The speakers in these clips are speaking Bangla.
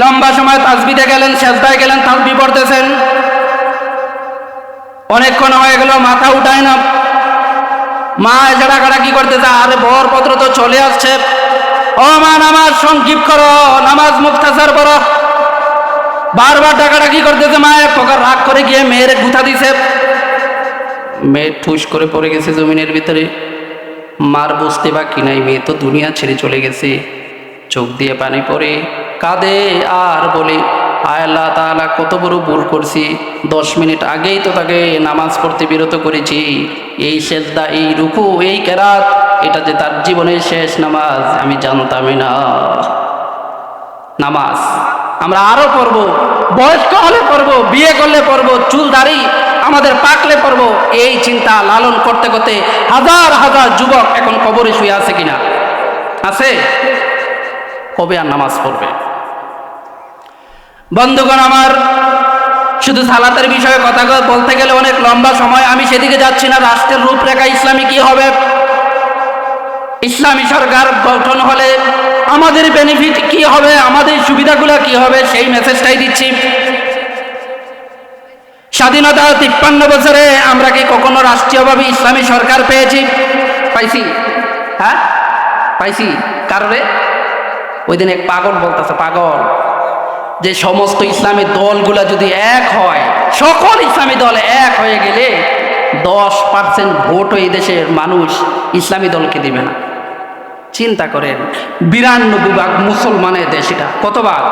লম্বা সময় তাসবিতে গেলেন, সেজদায় গেলেন তাসবি পড়তেছেন। অনেকক্ষণ হয়ে গেল, মাথা উঠায় না। মা এছাড়া কাটা কি করতেছে আরে বর পত্র তো চলে আসছে। ও মা, নামাজ সংক্ষিপ করো, নামাজ মুক্তাসার করো বারবার টাকাটা কি করতেছে মা, এক প্রকার রাগ করে গিয়ে মেয়ের গুথা দিছে। মেয়ে ঠুস করে পড়ে গেছে জমিনের ভিতরে। মার বুঝতে বাকি নাই, মেয়ে তো দুনিয়া ছেড়ে চলে গেছে। চোখ দিয়ে পানি পড়ে। কাঁদে আর বলে আল্লাহ তাআলা, কত বড় ভুল করছি। দশ মিনিট আগেই তো তাকে নামাজ পড়তে বিরত করেছি। এই সেজদা, এই রুকু, এই কেরাত, এটা যে তার জীবনের শেষ নামাজ, আমি জানতামই না। নামাজ। আমরা আরও পড়ব, বয়স্ক হলে পড়ব, বিয়ে করলে পড়ব চুল দাড়ি আমাদের পাকলে পড়ব, এই চিন্তা লালন করতে করতে হাজার হাজার যুবক এখন কবরে শুয়ে আছে কিনা? আছে? কবে আর নামাজ পড়বে? বন্ধুগণ আমার, শুধু সালাতের বিষয়ে কথা বলতে গেলে অনেক লম্বা সময়। আমি সেদিকে যাচ্ছি না, রাষ্ট্রের রূপরেখা ইসলামী কি হবে? ইসলামী সরকার গঠন হলে আমাদের বেনিফিট কি হবে? আমাদের সুবিধাগুলো কি হবে? সেই মেসেজটাই দিচ্ছি। স্বাধীনতা তিপ্পান্ন বছরে আমরা কি কখনো রাষ্ট্রীয়ভাবে ইসলামী সরকার পেয়েছি? পাইছি। হ্যাঁ? পাইছি। কারণে ওই দিন এক পাগল বলতেছে, পাগল। যে সমস্ত ইসলামী দলগুলা যদি এক হয়, সকল ইসলামী দল এক হয়ে গেলে দশ পার্সেন্ট ভোটও এই দেশের মানুষ ইসলামী দলকে দিবে না। চিন্তা করেন, বিরানব্বই ভাগ মুসলমানের দেশ এটা। কত ভাগ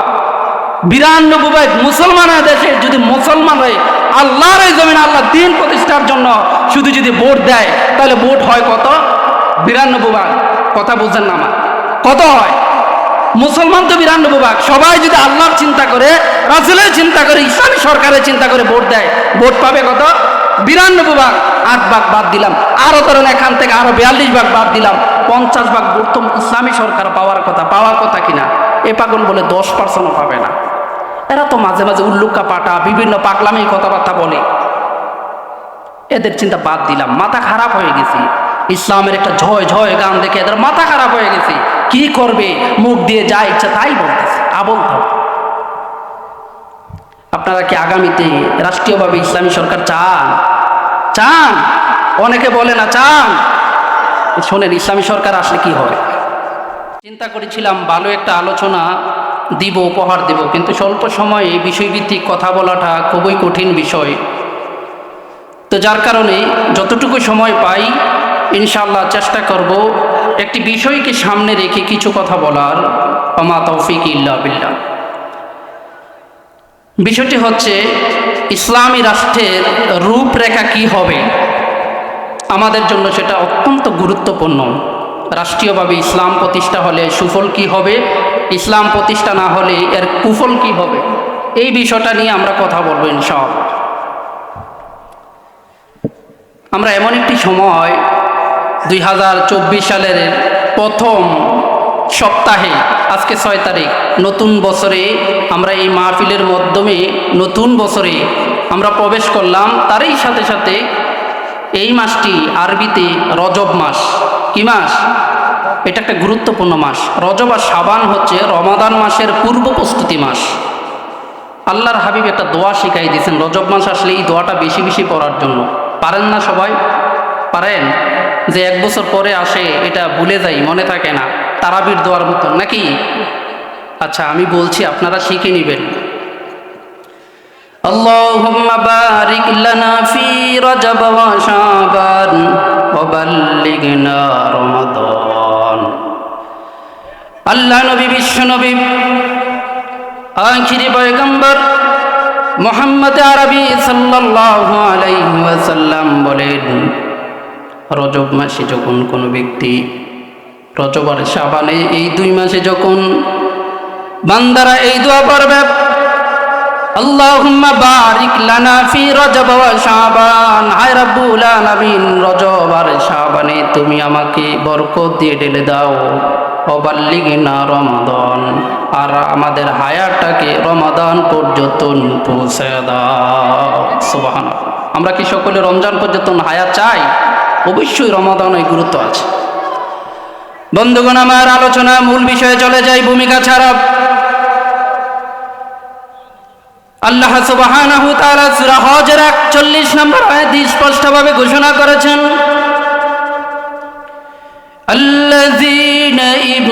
বিরানব্বই ভাগ মুসলমানের দেশে যদি মুসলমান হয়ে আল্লাহর এই জমিন আল্লাহ দিন প্রতিষ্ঠার জন্য শুধু যদি ভোট দেয়, তাহলে ভোট হয় কত? বিরানব্বই ভাগ। কথা বুঝছেন না আমার? কত হয়? মুসলমান তো বিরানব্বই ভাগ। সবাই যদি আল্লাহর চিন্তা করে, রাসুলের চিন্তা করে, ইসলামী সরকারের চিন্তা করে ভোট দেয়, ভোট পাবে কত? বিরানব্বই ভাগ। আট ভাগ বাদ দিলাম। আরও ধরেন এখান থেকে আরও বিয়াল্লিশ ভাগ বাদ দিলাম। পঞ্চাশ ভাগ ভোট ইসলামী সরকার পাওয়ার কথা পাওয়ার কথা কিনা? এ পাগল বলে দশ পার্সেন্টও পাবে না। এরা তো মাঝে মাঝে উল্লুকা পাটা, বিভিন্ন পাগলামি কথাবার্তা বলে। এদের চিন্তা বাদ দিলাম। মাথা খারাপ হয়ে গেছি। ইসলামের একটা ঝয় ঝয় গান দেখে এদের মাথা খারাপ হয়ে গেছে। কি করবে? মুখ দিয়ে যা ইচ্ছা তাই বলতেছে। আবল আপনারা কি আগামীতে রাষ্ট্রীয়ভাবে ইসলামী সরকার চান? চান। অনেকে বলে না, চান। শোনেন, ইসলামী সরকার আসলে কি হবে চিন্তা করেছিলাম, ভালো একটা আলোচনা দিব, উপহার দেব, কিন্তু স্বল্প সময়ে বিষয়ভিত্তিক কথা বলাটা খুবই কঠিন বিষয়। তো যার কারণে যতটুকু সময় পাই ইনশাল্লাহ চেষ্টা করব একটি বিষয়কে সামনে রেখে কিছু কথা বলার অমা তৌফিক ইল্লা বিষয়টি হচ্ছে, ইসলামী রাষ্ট্রের রূপরেখা কি হবে? আমাদের জন্য সেটা অত্যন্ত গুরুত্বপূর্ণ। রাষ্ট্রীয়ভাবে ইসলাম প্রতিষ্ঠা হলে সুফল কি হবে? ইসলাম প্রতিষ্ঠা না হলে এর কুফল কি হবে? এই বিষয়টা নিয়ে আমরা কথা বলব ইনশাল আমরা এমন একটি সময় দুই হাজার চব্বিশ সালের প্রথম সপ্তাহে, আজকে ছয় তারিখ, নতুন বছরে আমরা এই মাহফিলের মাধ্যমে নতুন বছরে আমরা প্রবেশ করলাম। তারই সাথে সাথে এই মাসটি আরবিতে রজব মাস। কি মাস? এটা একটা গুরুত্বপূর্ণ মাস। রজব আর সাবান হচ্ছে রমাদান মাসের পূর্ব প্রস্তুতি মাস। আল্লাহর হাবিব একটা দোয়া শিখাই দিয়েছেন, রজব মাস আসলে এই দোয়াটা বেশি বেশি পড়ার জন্য। পারেন না সবাই? পারেন যে এক বছর পরে আসে এটা ভুলে যাই মনে থাকে না তারাবির দোয়ার মতন নাকি আচ্ছা আমি বলছি আপনারা শিখে নেবেন اللهم بارك لنا في رجب وشعبان وبلغنا رمضان আল্লাহ নবী বিশ্ব নবী আখিরি পয়গম্বর মোহাম্মদ আরবি সাল্লাল্লাহু আলাইহি ওয়াসাল্লাম বলেন রজব মাসে যখন কোনো ব্যক্তি রজব আর শাবানে এই দুই মাসে যখন বান্দারা এই দোয়া পড়বে, আল্লাহুম্মা বারিক লানা ফি রজব ওয়া শাবান, হায় রাব্বুল আলামিন, রজব আর শাবানে তুমি আমাকে বরকত দিয়ে ঢেলে দাও অবাল্লিগিনা রমাদান, আর আমাদের হায়ারটাকে রমাদান পর্যন্ত পৌঁছে দাও। সুবহান আমরা কি সকলে রমজান পর্যন্ত হায়া চাই? অবশ্যই রমাদান অনেক গুরুত্ব আছে। বন্ধুগণ, আমার আলোচনা মূল বিষয়ে চলে যায় ভূমিকা ছাড়া। আল্লাহ সুবাহ চল্লিশ নম্বর আয়াত স্পষ্টভাবে ঘোষণা করেছেন। الذين إن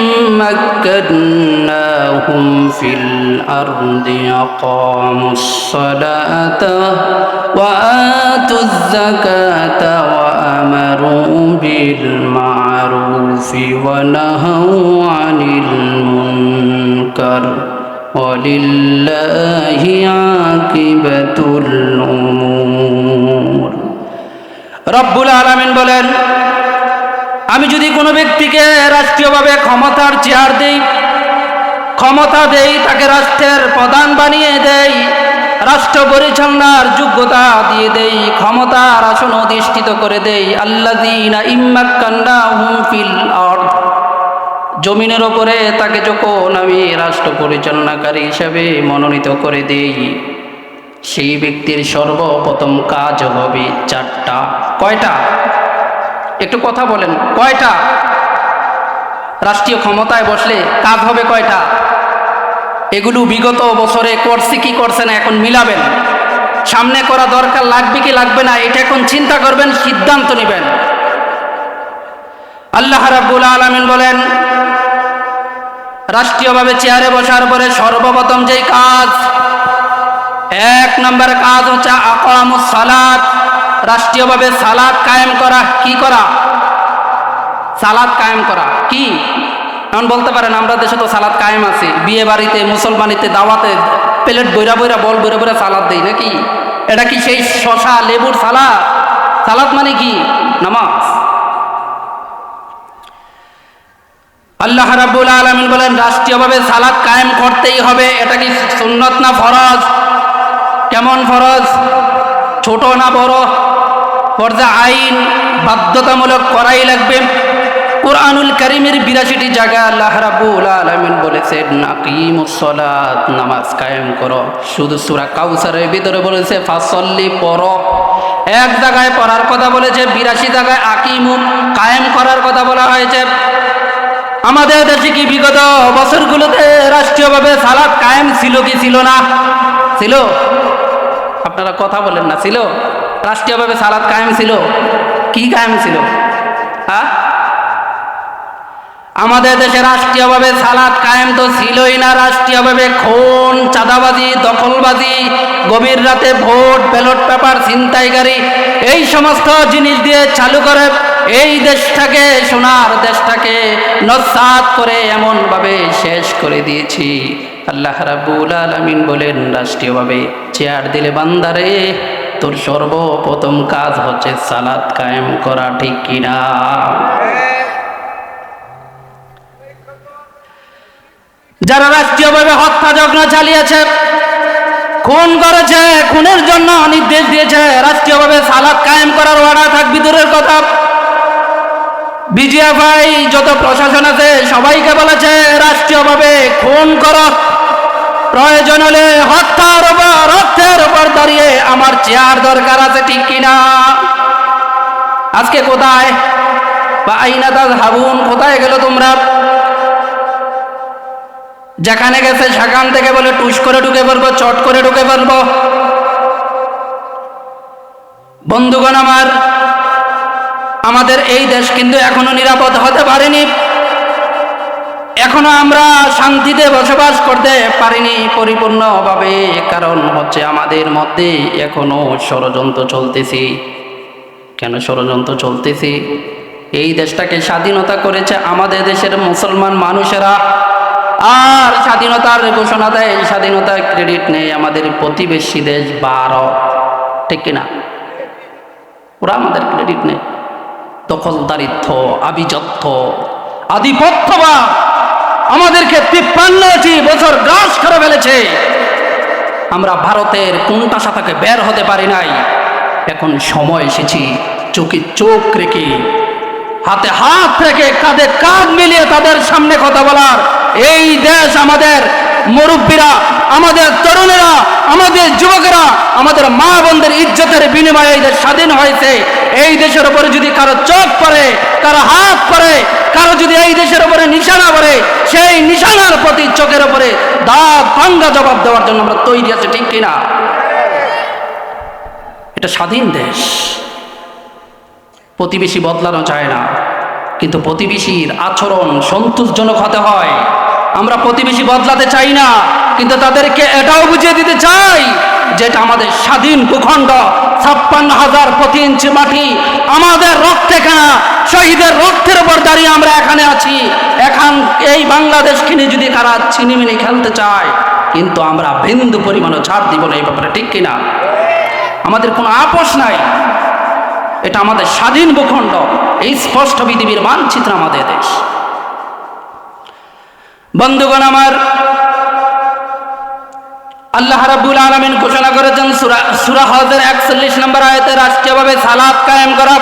مكناهم في الأرض أقاموا الصلاة وآتوا الزكاة وأمروا بالمعروف ونهوا عن المنكر ولله عاقبة الأمور رب العالمين বলেন আমি যদি কোনো ব্যক্তিকে রাষ্ট্রীয়ভাবে ক্ষমতার চেয়ার দেই, ক্ষমতা দেই, তাকে রাষ্ট্রের প্রধান বানিয়ে দেই, রাষ্ট্র পরিচালনার যোগ্যতা দিয়ে দেই, ক্ষমতার আসন অধিষ্ঠিত করে দেই আল্লাদিনা ইম্মাক্কান্না হুম জমিনের ওপরে তাকে যখন আমি রাষ্ট্র পরিচালনাকারী হিসাবে মনোনীত করে দেই, সেই ব্যক্তির সর্বপ্রথম কাজ হবে চারটা। কয়টা? একটু কথা বলেন। কয়টা? রাষ্ট্রীয় ক্ষমতায় বসলে কাজ হবে কয়টা? এগুলো বিগত বছরে করছে কি করছে না এখন মিলাবেন। সামনে করা দরকার লাগবে কি লাগবে না, এটা এখন চিন্তা করবেন, সিদ্ধান্ত নেবেন। আল্লাহ রাব্বুল আলামিন বলেন, রাষ্ট্রীয়ভাবে চেয়ারে বসার পরে সর্বপ্রথম যেই কাজ, এক নম্বর কাজ হচ্ছে আকামুস সালাত। রাষ্ট্রীয়ভাবে সালাদ কায়েম করা কি করা? সালাদ কায়েম করা কি? এমন বলতে পারেন, আমরা দেশে তো সালাদ কায়েম আছে। বিয়ে বাড়িতে মুসলমানিতে দাওয়াতে প্লেট বইরা বইরা, বল বইরা বইরা সালাদ দেই নাকি? এটা কি সেই শশা, লেবুর সালাদ? সালাদ মানে কি? নামাজ। আল্লাহ রাব্বুল আলামিন বলেন, রাষ্ট্রীয়ভাবে সালাদ কায়েম করতেই হবে। এটা কি সুন্নত না ফরজ? কেমন ফরজ? ছোট না বড়? পর্দা আইন বাধ্যতামূলক করাই লাগবে। কোরআনুল করিমের বিরাশিটি জায়গা আল্লাহ রাব্বুল আলামিন বলেছেন আকিমুস সালাত নামাজ কায়েম করো। শুধু সুরা কাউসারের ভিতরে বলেছে, ফাসল্লি পড়ো। এক জায়গায় পড়ার কথা বলেছে, বিরাশি জায়গায় আকিমু কায়েম করার কথা বলা হয়েছে। আমাদের দেশে কি বিগত বছরগুলোতে রাষ্ট্রীয়ভাবে সালাদ কায়েম ছিল কি ছিল না? ছিল? আপনারা কথা বলেন না, ছিল? রাষ্ট্রীয়ভাবে সালাদ কায়েম ছিল? কি কায়েম ছিল? হ্যাঁ আমাদের দেশে রাষ্ট্রীয়ভাবে সালাদ কায়েম তো ছিলই না। রাষ্ট্রীয়ভাবে খুন, চাঁদাবাজি, দখলবাজি, গভীর রাতে ভোট, ব্যালট পেপার, ছিনতাইকারী, এই সমস্ত জিনিস দিয়ে চালু করে এই দেশটাকে, সোনার দেশটাকে নসাত করে এমনভাবে শেষ করে দিয়েছি। আল্লাহ রাব্বুল আলামিন বলেন, রাষ্ট্রীয়ভাবে চেয়ার দিলে বান্দারে তোর সর্বপ্রথম কাজ হচ্ছে সালাদ কায়েম করা, ঠিক কিনা যারা রাষ্ট্রীয়ভাবে হত্যা যজ্ঞ চালিয়েছে, খুন করেছে, খুনের জন্য নির্দেশ দিয়েছে, রাষ্ট্রীয়ভাবে সালাদ কায়েম করার অর্ডার থাকবি দূরের কথা। বিজিএফআই, যত প্রশাসন আছে, সবাইকে বলেছে, রাষ্ট্রীয়ভাবে খুন কর। প্রয়োজন হলে হত্যার উপর অর্থের উপর দাঁড়িয়ে আমার চেয়ার দরকার আছে, ঠিক কিনা? আজকে কোথায়? বা আইনা দাস হাবুন, কোথায় গেল তোমরা? যেখানে গেছে সেখান থেকে বলে টুস করে ঢুকে পড়ব, চট করে ঢুকে পড়ব। বন্ধুগণ আমার, আমাদের এই দেশ কিন্তু এখনও নিরাপদ হতে পারেনি। এখনও আমরা শান্তিতে বসবাস করতে পারিনি পরিপূর্ণভাবে, কারণ হচ্ছে আমাদের মধ্যে এখনও ষড়যন্ত্র চলতেছি। কেন ষড়যন্ত্র চলতেছি? এই দেশটাকে স্বাধীনতা করেছে আমাদের দেশের মুসলমান মানুষেরা। আর স্বাধীনতার ঘোষণা দেয় স্বাধীনতার ক্রেডিট নেই আমাদের প্রতিবেশী দেশ ভারত। ঠিক কিনা ওরা আমাদের ক্রেডিট নেই দখলদারিত্ব আবিজত্ব আধিপত্যবাদ। আমাদেরকে তিপ্পান্নটি বছর গাছ করে ফেলেছে। আমরা ভারতের কোনটা সাথে বের হতে পারি নাই। এখন সময় এসেছি, চোখে চোখ রেখে, হাতে হাত রেখে কাঁধে কাঁধ মিলিয়ে তাদের সামনে কথা বলার। এই দেশ আমাদের মুরব্বীরা, আমাদের তরুণেরা, আমাদের যুবকেরা, আমাদের মা বোনদের ইজ্জতের বিনিময়ে এই দেশ স্বাধীন হয়েছে। এই দেশের উপরে যদি কারও চোখ পড়ে, কারও হাত পড়ে, কারও যদি এই দেশের উপরে নিশানা পড়ে, সেই নিশানার প্রতি চোখের উপরে দাঁত ভাঙ্গা জবাব দেওয়ার জন্য আমরা তৈরি আছে, ঠিক কিনা? এটা স্বাধীন দেশ। প্রতিবেশী বদলানো যায় না। কিন্তু প্রতিবেশীর আচরণ সন্তোষজনক হতে হয়। আমরা প্রতিবেশী বদলাতে চাই না, কিন্তু তাদেরকে এটাও বুঝিয়ে দিতে চাই যেটা আমাদের স্বাধীন ভূখণ্ড, ছাপ্পান্ন হাজার প্রতি ইঞ্চি মাটি, আমাদের রক্তে কেনা শহীদের রক্তের উপর দাঁড়িয়ে আমরা এখানে আছি। এখন এই বাংলাদেশকে নিয়ে যদি কারা চিনিমিনি খেলতে চায়, কিন্তু আমরা বিন্দু পরিমাণও ছাড় দিব না, এই ব্যাপারে ঠিক কিনা? আমাদের কোনো আপোষ নাই। এটা আমাদের স্বাধীন ভূখণ্ড, এই স্পষ্ট পৃথিবীর মানচিত্র আমাদের দেশ। বন্ধুগণ আমার, আল্লাহ রাব্বুল আলামিন ঘোষণা করেছেন সূরা সূরা হজের 41 নম্বর আয়াতে রাষ্ট্রীয়ভাবে সালাত কায়েম করা।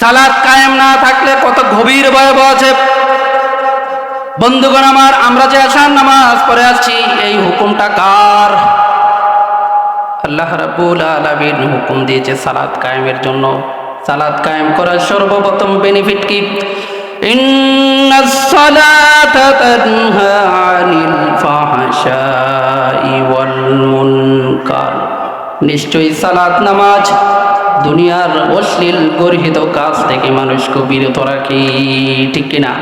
সালাত কায়েম না থাকলে কত গভীর ভয়াবহ আছে। বন্ধুগণ আমার, আমরা যে আসার নামাজ পড়ে আসছি এই হুকুমটা কার? আল্লাহ রাব্বুল আলামিন হুকুম দিয়েছে সালাত কায়েমের জন্য। সালাত কায়েম করার সর্বপ্রথম বেনিফিট কি? সালাতা তানহা আনিল ফাহশাই ওয়াল মুনকার। নিশ্চয়ই সালাত নামাজ দুনিয়ার অশ্লীল গর্হিত কাজ থেকে মানুষকে বিরত রাখে, ঠিক কিনা?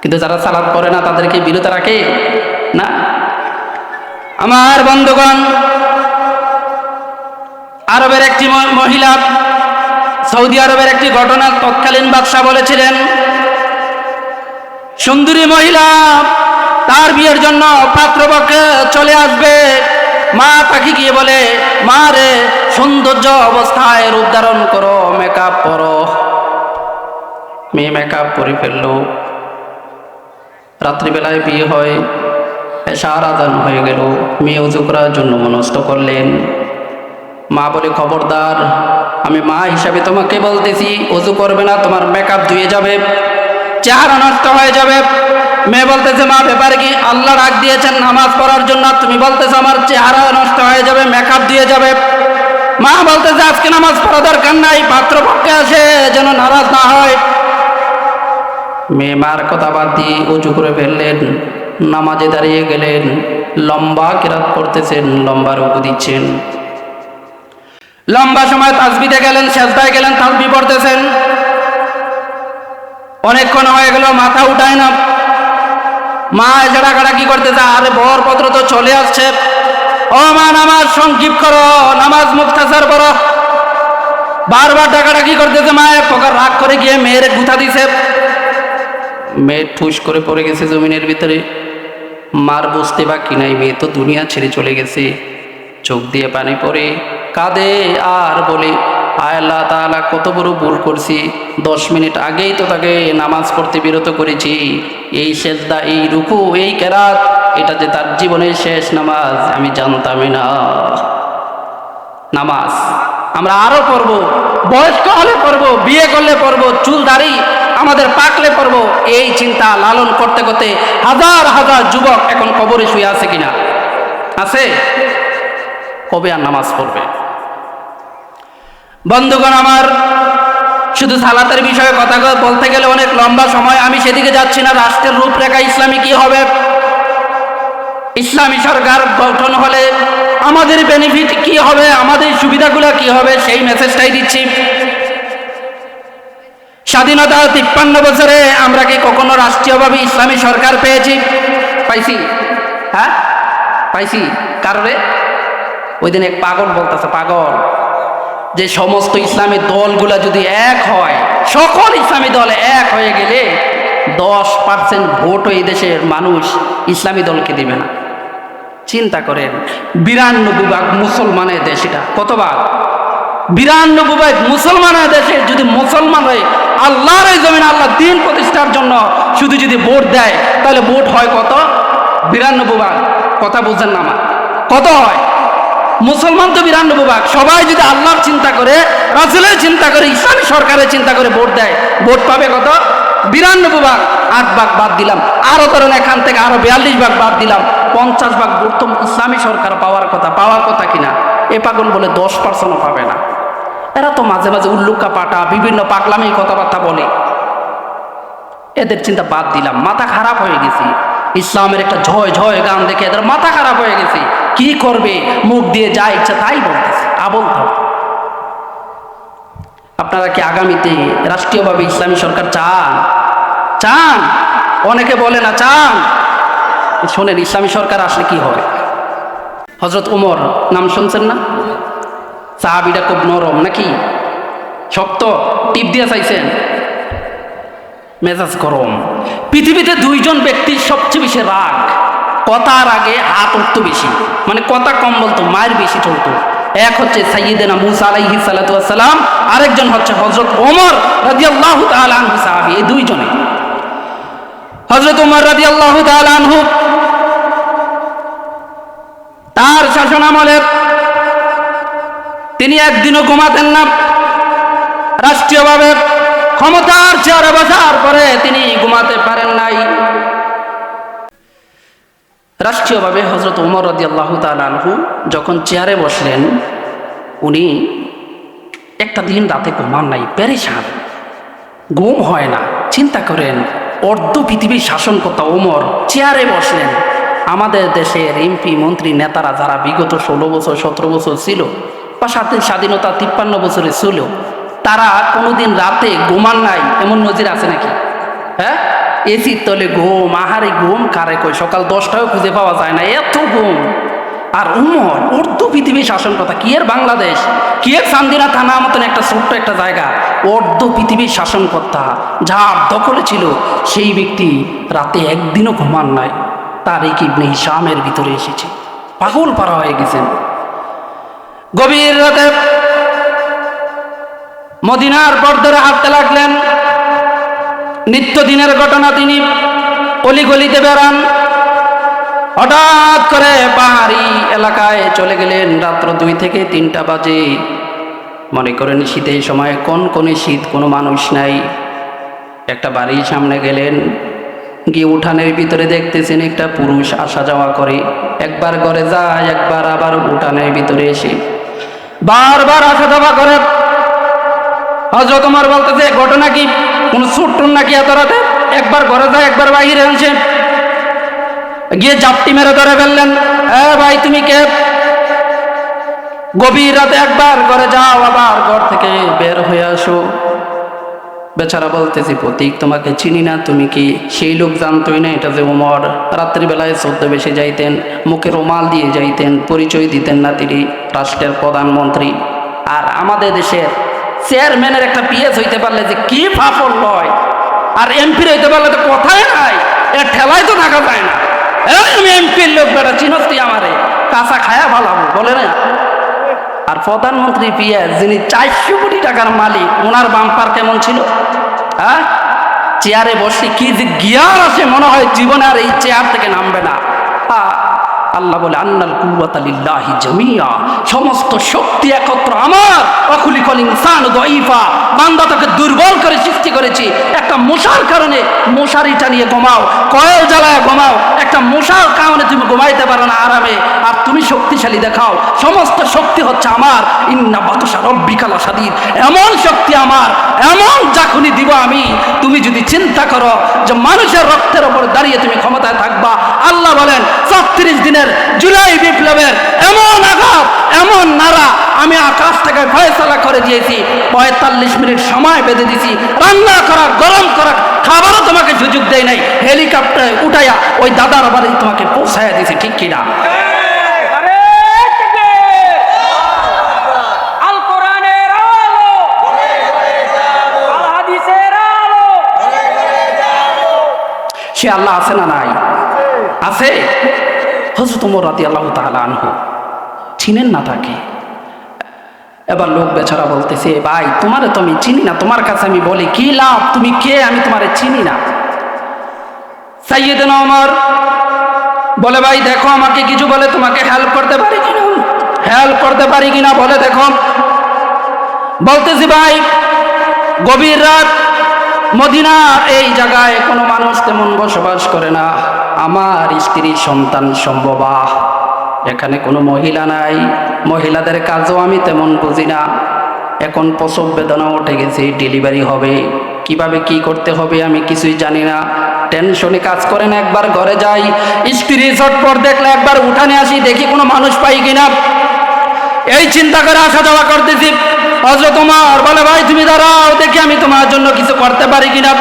কিন্তু যারা সালাত পড়ে না, তাদেরকে বিরত রাখে? না? আমার বন্ধুগণ, আরবের একটি মহিলা সৌদি আরবের একটি ঘটনা তৎকালীন বাদশাহ বলেছিলেন, সুন্দরী মহিলা, তার বিয়ের জন্য পাত্রপক্ষে চলে আসবে। মা তাকে গিয়ে বলে, মা রে, সৌন্দর্য অবস্থায় রূপ ধারণ করো মেকআপ করো মেয়ে মেকআপ করে ফেলল। রাত্রিবেলায় বিয়ে হয় এশার আদান হয়ে গেল। মেয়ে উজু করার জন্য মনস্থ করলেন। মা বলে, খবরদার, আমি মা হিসাবে তোমাকে বলতেছি, অজু করবে না, তোমার মেকআপ ধুয়ে যাবে, চেহারা নষ্ট হয়ে যাবে। মেয়ে বলতেছে, মা, ব্যাপারে কি আল্লাহ রাগ দিয়েছেন নামাজ পড়ার জন্য? তুমি বলতেছো, আমার চেহারা নষ্ট হয়ে যাবে মেকআপ দিয়ে যাবে। মা বলতেছে, আজকে নামাজ পড়া দরকার নাই, পাত্রপক্ষে আসে, যেন নারাজ না হয়। মেয়ে মার কথা বাদ দিয়ে উঁচু করে ফেললেন, নামাজে দাঁড়িয়ে গেলেন, লম্বা কেরাত করতেছেন লম্বা রুকু দিচ্ছেন। লম্বা সময় তাসবিতে গেলেন, সেজদায় গেলেন তাসবি পড়তেছেন। অনেকক্ষণ হয়ে গেল, মাথা উঠায় না। মা এছাড়া ডাকাটা কি করতেছে আরে বর পত্র তো চলে আসছে। ও মা, নামাজ সংক্ষিপ করো, নামাজ মুক্তাসার করো বারবার ডাকাটা কি করতেছে মা, এক প্রকার রাগ করে গিয়ে মেয়ের গুথা দিছে। মেয়ে ঠুস করে পড়ে গেছে জমিনের ভিতরে। মার বুঝতে বাকি নাই, মেয়ে তো দুনিয়া ছেড়ে চলে গেছে। চোখ দিয়ে পানি পড়ে কাঁদে আর বলে আল্লাহ তাআলা, কত বড় ভুল করছি। দশ মিনিট আগেই তো তাকে নামাজ পড়তে বিরত করেছি। এই সেজদা, এই রুকু, এই কেরাত, এটা যে তার জীবনের শেষ নামাজ, আমি জানতামই না। নামাজ আমরা আরও পড়ব, বয়স্ক হলে পড়ব, বিয়ে করলে পড়ব চুল দাড়ি আমাদের পাকলে পড়ব, এই চিন্তা লালন করতে করতে হাজার হাজার যুবক এখন কবরে শুয়ে আছে কিনা? আছে? কবে আর নামাজ পড়বে। বন্ধুগণ আমার, শুধু সালাতের বিষয়ে কথা বলতে গেলে অনেক লম্বা সময়। আমি সেদিকে যাচ্ছি না, রাষ্ট্রের রূপরেখা ইসলামী কি হবে? ইসলামী সরকার গঠন হলে আমাদের বেনিফিট কি হবে? আমাদের সুবিধাগুলো কি হবে? সেই মেসেজটাই দিচ্ছি। স্বাধীনতা তিপ্পান্ন বছরে আমরা কি কখনো রাষ্ট্রীয়ভাবে ইসলামী সরকার পেয়েছি? পাইছি? হ্যাঁ? পাইছি? কারণে? ওই দিন এক পাগল বলতেছে, পাগল, যে সমস্ত ইসলামী দলগুলা যদি এক হয়, সকল ইসলামী দল এক হয়ে গেলে দশ পার্সেন্ট ভোটও এই দেশের মানুষ ইসলামী দলকে দিবে না। চিন্তা করেন, বিরানব্বই ভাগ মুসলমানের দেশ এটা। কত ভাগ বিরানব্বই ভাগ মুসলমানের দেশে যদি মুসলমান হয়ে আল্লাহর এই জমিন আল্লাহ দিন প্রতিষ্ঠার জন্য শুধু যদি ভোট দেয়, তাহলে ভোট হয় কত? বিরানব্বই ভাগ। কথা বুঝছেন না আমার? কত হয়? মুসলমান তো বিরানব্বই ভাগ। সবাই যদি আল্লাহর চিন্তা করে, রাসুলের চিন্তা করে, ইসলামী সরকারের চিন্তা করে ভোট দেয়, ভোট পাবে কত? বিরানব্বই ভাগ। আট ভাগ বাদ দিলাম। আরও ধরেন এখান থেকে আরও বিয়াল্লিশ ভাগ বাদ দিলাম। পঞ্চাশ ভাগ বর্তমান ইসলামী সরকার পাওয়ার কথা পাওয়ার কথা কিনা? এ পাগল বলে দশ পার্সেন্টও পাবে না। এরা তো মাঝে মাঝে উল্লুকা পাটা, বিভিন্ন পাগলামি কথাবার্তা বলে। এদের চিন্তা বাদ দিলাম। মাথা খারাপ হয়ে গেছি। ইসলামের একটা ঝয় ঝয় গান দেখে এদের মাথা খারাপ হয়ে গেছে। কি করবে? মুখ দিয়ে যা ইচ্ছা তাই বলতেছে। আবল আপনারা কি আগামীতে রাষ্ট্রীয়ভাবে ইসলামী সরকার চান? চান। অনেকে বলে না, চান। শোনেন, ইসলামী সরকার আসলে কি হবে? হজরত উমর, নাম শুনছেন না? সাহাবিটা খুব নরম, নাকি? শক্ত, টিপ দিয়ে চাইছেন। মেজাজ গরম। পৃথিবীতে দুইজন ব্যক্তির সবচেয়ে বেশি রাগ। কথার আগে হাত উঠত বেশি। মানে কথা কম বলতো, মায়ের বেশি চলতো। এক হচ্ছে সাইয়েদেনা মুসা আলাইহি সালাম আরেকজন হচ্ছে হজরত ওমর রাদিয়াল্লাহু তাআলা আনহু সাহাবী, এই দুইজনে। হজরত ওমর রাদিয়াল্লাহু তাআলা আনহু, তার শাসন আমলে তিনি একদিনও ঘুমাতেন না। রাষ্ট্রীয়ভাবে ক্ষমতার চেয়ারে বসার পরে তিনি ঘুমাতে পারেন নাই। রাষ্ট্রীয়ভাবে হজরত উমর রদি আল্লাহ তালহু যখন চেয়ারে বসলেন, উনি একটা দিন রাতে ঘুমান নাই, পেরেশান। ঘুম হয় না। চিন্তা করেন, অর্ধ পৃথিবীর শাসনকর্তা ওমর চেয়ারে বসলেন। আমাদের দেশের এমপি, মন্ত্রী, নেতারা যারা বিগত ষোলো বছর, সতেরো বছর ছিল, বা সাথে স্বাধীনতা তিপ্পান্ন বছরে ছিল, তারা কোনোদিন রাতে ঘুমান নাই, এমন নজির আছে নাকি? হ্যাঁ? এসির তলে ঘুম, আহারে ঘুম কারে কই সকাল দশটাও খুঁজে পাওয়া যায় না, এত ঘুম। আর উমর অর্ধ পৃথিবী শাসন কথা, কি এর বাংলাদেশ? কি এর চান্দিনা থানা মতন একটা ছোট্ট একটা জায়গা? অর্ধ পৃথিবীর শাসনকর্তা যার দখলে ছিল, সেই ব্যক্তি রাতে একদিনও ঘুমান নাই। তার এই কিবনে হিসামের ভিতরে এসেছে। পাগল পারা হয়ে গেছেন। গভীর রাতে মদিনার পর্দারে হাঁটতে লাগলেন। নিত্যদিনের ঘটনা তিনি অলিগলিতে বেড়ান। হঠাৎ করে পাহাড়ি এলাকায় চলে গেলেন রাত্র দুই থেকে তিনটা বাজে। মনে করেন শীতের সময় কোন কোনে শীত, কোনো মানুষ নাই। একটা বাড়ির সামনে গেলেন, গিয়ে উঠানের ভিতরে দেখতেছেন একটা পুরুষ আসা যাওয়া করে। একবার ঘরে যায়, একবার আবার উঠানের ভিতরে এসে। বারবার আসা যাওয়া করে। হজরত তোমার বলতেছে, ঘটনা কি? কোন ছুট্টুন নাকি এত রাতে? একবার ঘরে যায় একবার বাহিরে আনছে। গিয়ে জাপটি মেরে ধরে ফেললেন। এ ভাই, তুমি কে? গভীর রাতে একবার ঘরে যাও, আবার ঘর থেকে বের হয়ে আসো। বেচারা বলতেছি, প্রতীক তোমাকে চিনি না, তুমি কি সেই লোক জানতোই না এটা যে ওমর রাত্রিবেলায় বেশি যাইতেন মুখে রুমাল দিয়ে যাইতেন, পরিচয় দিতেন না তিনি রাষ্ট্রের প্রধানমন্ত্রী। আর আমাদের দেশের চেয়ারম্যানের একটা পিএস হইতে পারলে যে কি ফাফল লয় আর এমপির হইতে পারলে তো কথাই নাই। এর ঠেলায় তো থাকা যায় না। আমি এমপির লোক, বেটা, চিনস তুই আমারে। কাঁচা খায়া ভালাবো বলে না? আর প্রধানমন্ত্রী পিএস যিনি চারশো কোটি টাকার মালিক, ওনার বাম্পার কেমন ছিল? হ্যাঁ? চেয়ারে বসে কি যে গিয়ার আছে, মনে হয় জীবনে আর এই চেয়ার থেকে নামবে না। আল্লাহ বলে, আন্নাল কুয়াতালিল্লাহি জামিয়া। সমস্ত শক্তি একত্র আমার। অকুলি কলিং সান দইফা বান্দা তাকে দুর্বল করে সৃষ্টি করেছি। একটা মশার কারণে মশারিটা নিয়ে ঘুমাও, কয়েল জ্বালায় ঘুমাও। একটা মশার কারণে তুমি ঘুমাইতে পারো না আরামে। আর তুমি শক্তিশালী দেখাও। সমস্ত শক্তি হচ্ছে আমার। ইন্না বাতাসা রব্বিকালা সাদির এমন শক্তি আমার। এমন জাখুনি দিব আমি। তুমি যদি চিন্তা করো যে মানুষের রক্তের ওপর দাঁড়িয়ে তুমি ক্ষমতায় থাকবা আল্লাহ বলেন ছত্রিশ দিনের জুলাই বিপ্লবের এমন আঘাত এমন নাড়া আমি আকাশ থেকে ফয়সলা করে দিয়েছি। পঁয়তাল্লিশ মিনিট সময় বেঁধে দিছি রান্না করা গরম করা খাবারও তোমাকে সুযোগ দেয় নাই। হেলিকপ্টারে উঠাইয়া ওই দাদার বাড়ি তোমাকে পৌঁছাইয়া দিয়েছি ঠিক কিনা? সে আল্লাহ আছে না নাই? আছে? হজরত উমর রাতি আল্লাহ তাআলা আনহু। চিনেন না তাকে। এবার লোক বেচারা বলতেছে, ভাই, তোমারে তো আমি চিনি না, তোমার কাছে আমি বলি, কি লাভ? তুমি কে? আমি তোমারে চিনি না। সাইয়েদিন ওমর বলে, ভাই, দেখো আমাকে কিছু বলে, তোমাকে হেল্প করতে পারি কিনা হেল্প করতে পারি কিনা বলে, দেখো। বলতেছি, ভাই, গভীর রাত, মদিনার এই জায়গায় কোনো মানুষ তেমন বসবাস করে না। আমার স্ত্রী সন্তান সম্ভবা। এখানে কোনো মহিলা নাই। মহিলাদের কাজও আমি তেমন বুঝি না। এখন প্রসব বেদনা উঠে গেছে, ডেলিভারি হবে। কীভাবে কি করতে হবে আমি কিছুই জানি না। টেনশনে কাজ করেন, একবার ঘরে যাই। স্ত্রী চটপট দেখলে একবার উঠানে আসি, দেখি কোনো মানুষ পাই কিনা। এই চিন্তা করে আসা যাওয়া করতেছি। অজ তোমার বলে, ভাই, তুমি দাঁড়াও, দেখি আমি তোমার জন্য কিছু করতে পারি কিনা।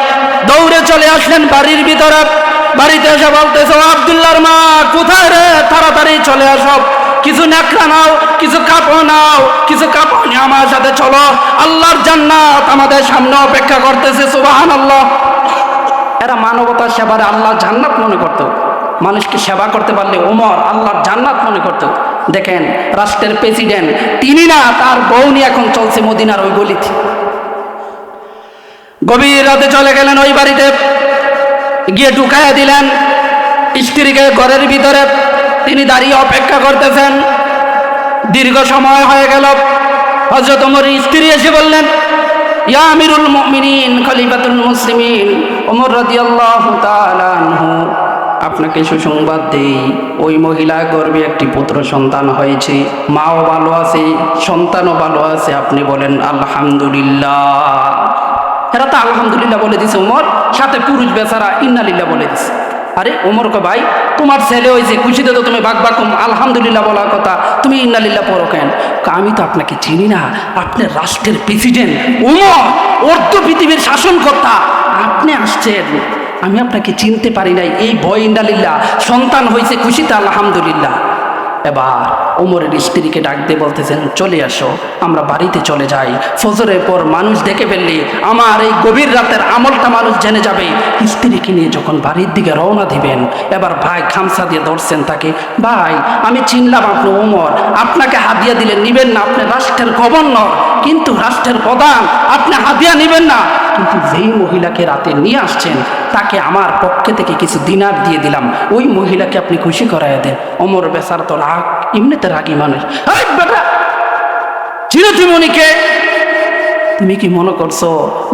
দৌড়ে চলে আসলেন বাড়ির ভিতরে। বাড়িতে এসে বলতেছ আবদুল্লাহর মা, কোথায় রে? তাড়াতাড়ি চলে আসো। কিছু নেকড়া নাও, কিছু কাপড় নাও, কিছু কাপড় নিয়ে আমার সাথে চলো। আল্লাহর জান্নাত আমাদের সামনে অপেক্ষা করতেছে সুবাহান আল্লাহ এরা মানবতার সেবারে আল্লাহ জান্নাত মনে করতো। মানুষকে সেবা করতে পারলে ওমর আল্লাহর জান্নাত মনে করতো। দেখেন, রাষ্ট্রের প্রেসিডেন্ট, তিনি না, তার বউ নিয়ে এখন চলছে মদিনার ওই গলিতে। গভীর রাতে চলে গেলেন ওই বাড়িতে। গিয়ে ঢুকাইয়া দিলেন। স্ত্রীকে ঘরের ভিতরে তিনি দাঁড়িয়ে অপেক্ষা করতেছেন। দীর্ঘ সময় হয়ে গেল। হজরত ওমর স্ত্রী এসে বললেন, ইয়া আমিরুল মুমিনিন, খলিফাতুল মুসলিমিন। ওমর রাদিয়াল্লাহু তাআলা আপনাকে সুসংবাদ দেই, ওই মহিলা গর্বে একটি পুত্র সন্তান হয়েছে। মাও ভালো আছে, সন্তানও ভালো আছে। আপনি বলেন, আলহামদুলিল্লাহ। এরা তো আলহামদুলিল্লাহ বলে দিছে ওমর সাথে পুরুষ বেচারা ইন্নালিল্লাহ বলে দিছে। আরে ওমর কো ভাই, তোমার ছেলে হয়েছে খুশিতে তো তুমি বাক বাকুম আলহামদুলিল্লাহ বলার কথা, তুমি ইন্নালিল্লাহ পড়ো কেন? আমি তো আপনাকে চিনি না, আপনি রাষ্ট্রের প্রেসিডেন্ট ওমর ওর তো পৃথিবীর শাসনকর্তা, আপনি আসছেন। আমি আপনাকে চিনতে পারি নাই, এই ভয় ইন্দালিল্লাহ সন্তান হয়েছে খুশিতে, আলহামদুলিল্লাহ। এবার ওমরের স্ত্রীকে ডাক দিয়ে বলতেছেন, চলে আসো, আমরা বাড়িতে চলে যাই। ফজরের পর মানুষ দেখে ফেললে, আমার এই গভীর রাতের আমলটা মানুষ জেনে যাবে। স্ত্রীকে নিয়ে যখন বাড়ির দিকে রওনা দিবেন, এবার ভাই খামসা দিয়ে ধরছেন তাকে, ভাই, আমি চিনলাম আপনি ওমর আপনাকে হাদিয়া দিলে নিবেন না, আপনি রাষ্ট্রের গভর্নর, কিন্তু রাষ্ট্রের প্রধান, আপনি হাদিয়া নিবেন না। কিন্তু যেই মহিলাকে রাতে নিয়ে আসছেন, তাকে আমার পক্ষে থেকে কিছু দিনার দিয়ে দিলাম। ওই মহিলাকে আপনি খুশি করাইয়া দেন। অমর বেসার তো রাগ, এমনিতে রাগি মানুষ। চিনো তুমি কি মনে করছ?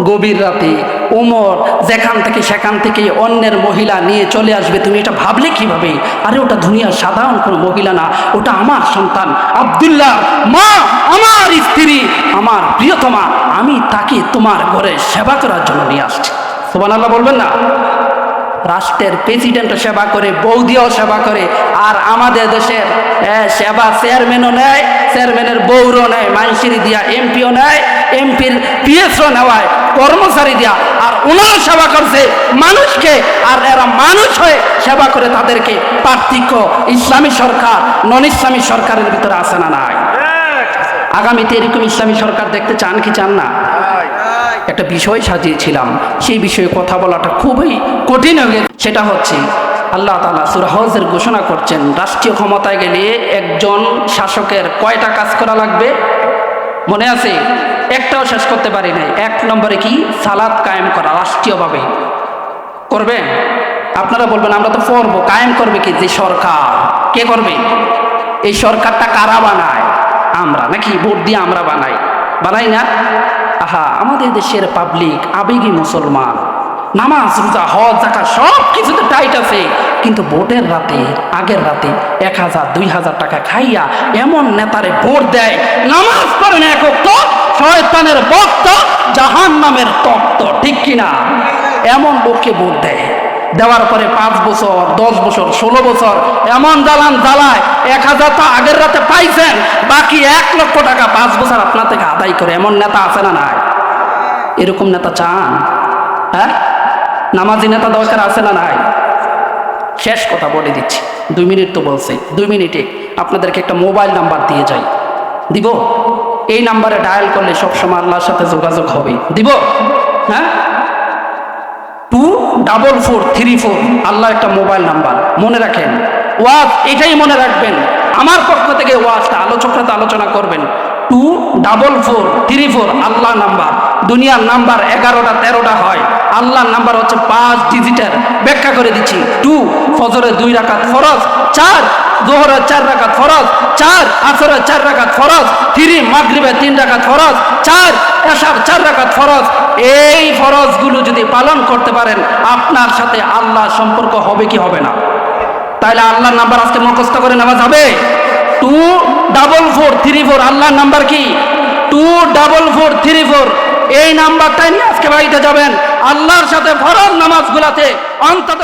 গভীর রাতে ওমর যেখান থেকে সেখান থেকে অন্যের মহিলা নিয়ে চলে আসবে, তুমি এটা ভাবলে কীভাবে? আরে ওটা দুনিয়ার সাধারণ কোনো মহিলা না, ওটা আমার সন্তান আবদুল্লাহ মা, আমার স্ত্রী, আমার প্রিয়তমা। আমি তাকে তোমার ঘরে সেবা করার জন্য নিয়ে আসছি। সোমান আল্লাহ বলবেন না? রাষ্ট্রের প্রেসিডেন্ট সেবা করে বৌদিও সেবা করে আর আমাদের দেশের সেবা চেয়ারম্যানও নেয় চেয়ারম্যানের বৌরও নেয় মাইনসিরি দিয়া এমপিও নেয় এমপির পিএসও নেওয়ায় কর্মচারী দিয়া আর ওনারা সেবা করছে মানুষকে আর এরা মানুষ হয়ে সেবা করে তাদেরকে পার্থক্য ইসলামী সরকার নন ইসলামী সরকারের ভিতরে আসে না নাই? আগামীতে এরকম ইসলামী সরকার দেখতে চান কি চান না? একটা বিষয় সাজিয়েছিলাম। সেই বিষয়ে কথা বলাটা খুবই কঠিন হয়ে। সেটা হচ্ছে, আল্লাহ তালা সুরাহজের ঘোষণা করছেন, রাষ্ট্রীয় ক্ষমতায় গেলে একজন শাসকের কয়টা কাজ করা লাগবে? মনে আছে? একটাও শেষ করতে পারি নাই। এক নম্বরে কি? সালাদ কায়েম করা রাষ্ট্রীয়ভাবে। করবে? আপনারা বলবেন, আমরা তো পড়ব। কায়েম করবে কি? যে সরকার। কে করবে? এই সরকারটা কারা বানায়? আমরা। নাকি ভোট দিয়ে আমরা বানাই? বানাই না? আহা, আমাদের দেশের পাবলিক আবেগী মুসলমান। নামাজ, রোজা, হজ জাকা সব কিছুতে টাইট আছে। কিন্তু ভোটের রাতে, আগের রাতে এক হাজার, দুই হাজার টাকা খাইয়া এমন নেতারে ভোট দেয়, নামাজ পড়েন একক শয়তানের বক্ত জাহান নামের তত্ত্ব ঠিক কিনা? এমন লোককে ভোট দেয়। দেওয়ার পরে পাঁচ বছর, দশ বছর, ষোলো বছর, এমন জ্বালান জ্বালায়, এক হাজার তো আগের রাতে পাইছেন, বাকি এক লক্ষ টাকা পাঁচ বছর আপনার থেকে আদায় করে, এমন নেতা আছে না নাই? এরকম নেতা চান? হ্যাঁ? নামাজি নেতা দরকার আছে না নাই? শেষ কথা বলে দিচ্ছি, দুই মিনিট তো বলছে, দুই মিনিটে আপনাদেরকে একটা মোবাইল নাম্বার দিয়ে যাই। দিব? এই নাম্বারে ডায়াল করলে সবসময় আল্লাহর সাথে যোগাযোগ হবে। দিব? হ্যাঁ? Two double four, three four আল্লাহ একটা মোবাইল নাম্বার। মনে রাখেন। ওয়াজ এটাই মনে রাখবেন। আমার পক্ষ থেকে ওয়াজটা আলোচকরা তো আলোচনা করবেন। ডাবল ফোর, থ্রি ফোর আল্লাহ নাম্বার। দুনিয়ার নাম্বার এগারোটা, তেরোটা হয়। আল্লাহর নাম্বার হচ্ছে পাঁচ ডিজিটের। ব্যাখ্যা করে দিচ্ছি। টু ফজর দুই রাকাত ফরজ। চার, জোহরের চার রাকাত ফরজ। চার, আসরের চার রাকাত ফরজ। থ্রি মাগরিবে তিন রাকাত ফরজ। চার, এশার চার রাকাত ফরজ। এই ফরজগুলো যদি পালন করতে পারেন, আপনার সাথে আল্লাহ সম্পর্ক হবে কি হবে না? তাহলে আল্লাহর নাম্বার আজকে মুখস্থ করে নেওয়া যাবে। Two double four three four আল্লাহ নাম্বার কি? Two double four three four এই নাম্বারটাই নিয়ে আজকে বাড়িতে যাবেন। আল্লাহর সাথে ফরজ নামাজগুলাতে অন্তত